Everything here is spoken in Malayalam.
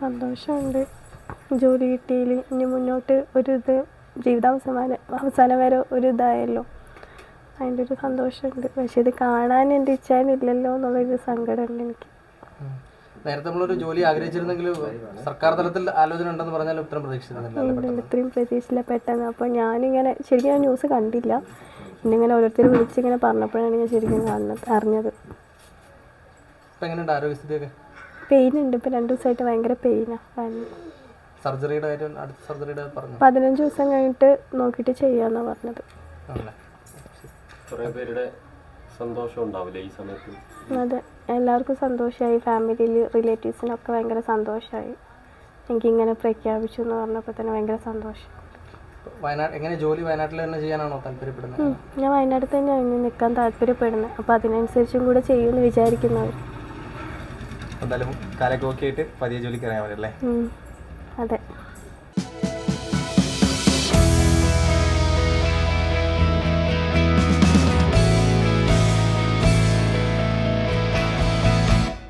സന്തോഷമുണ്ട്. ജോലി കിട്ടിയതിൽ ഇനി മുന്നോട്ട് ഒരു ഇത് ജീവിതാവസാനം അവസാനം വരെ ഒരു ഇതായല്ലോ. അതിന്റെ ഒരു സന്തോഷമുണ്ട്. പക്ഷെ ഇത് കാണാൻ എന്റെ ഇച്ഛാനില്ലല്ലോ എന്നുള്ളൊരു സങ്കടമുണ്ട് എനിക്ക്. നേരത്തെ നമ്മളൊരു ജോലി ആഗ്രഹിച്ചിരുന്നെങ്കിൽ സർക്കാർ തലത്തിൽ ആലോചന ഉണ്ടെന്ന് പറഞ്ഞാൽ ഉത്തരം പ്രതീക്ഷിച്ചിരുന്നില്ല ഇത്രയും പ്രതീക്ഷയില്ല പെട്ടെന്ന്. അപ്പോൾ ഞാനിങ്ങനെ ശരിക്കും ഞാൻ ന്യൂസ് കണ്ടില്ല. പിന്നെ ഇങ്ങനെ ഓരോരുത്തർ വിളിച്ചിങ്ങനെ പറഞ്ഞപ്പോഴാണ് ഞാൻ ശരിക്കും കാണുന്നത് അറിഞ്ഞത്. ഇപ്പം എങ്ങനെയുണ്ട് ആരോഗ്യസ്ഥിതിയൊക്കെ? പെയിൻ ഉണ്ട് ഇപ്പോൾ രണ്ട് ദിവസമായിട്ട് ഭയങ്കര പെയിനാണ് സർജറിയുടെ കാര്യം അടുത്ത സർജറിയുടെ പറഞ്ഞു? പതിനഞ്ച് ദിവസം കഴിഞ്ഞിട്ട് നോക്കിയിട്ട് ചെയ്യാന്നാ പറഞ്ഞത്. കുറേ പേരുടെ സന്തോഷം ഉണ്ടാവില്ലേ ഈ സമയത്ത്? അതെ. എല്ലാവർക്കും സന്തോഷമായി ഫാമിലിയിൽ റിലേറ്റീവ്സിനൊക്കെ ഭയങ്കര സന്തോഷമായി എനിക്കിങ്ങനെ പ്രഖ്യാപിച്ചു എന്ന് പറഞ്ഞപ്പോൾ തന്നെ ഭയങ്കര സന്തോഷം. വയനാട് എങ്ങനെ ജോലി വയനാട്ടിൽ തന്നെ ചെയ്യാനാണോ താല്പര്യപ്പെടുന്നത്? ഞാൻ വയനാട് തന്നെയാണ് നിൽക്കാൻ താല്പര്യപ്പെടുന്നത്. അപ്പോൾ അതിനനുസരിച്ചും കൂടെ ചെയ്യുമെന്ന് വിചാരിക്കുന്നവർ എന്തായാലും കാലൊക്കെ ഓക്കെ ആയിട്ട് പതിയെ ജോലിക്ക് ഇറങ്ങാൻ പറ്റില്ലേ അതെ.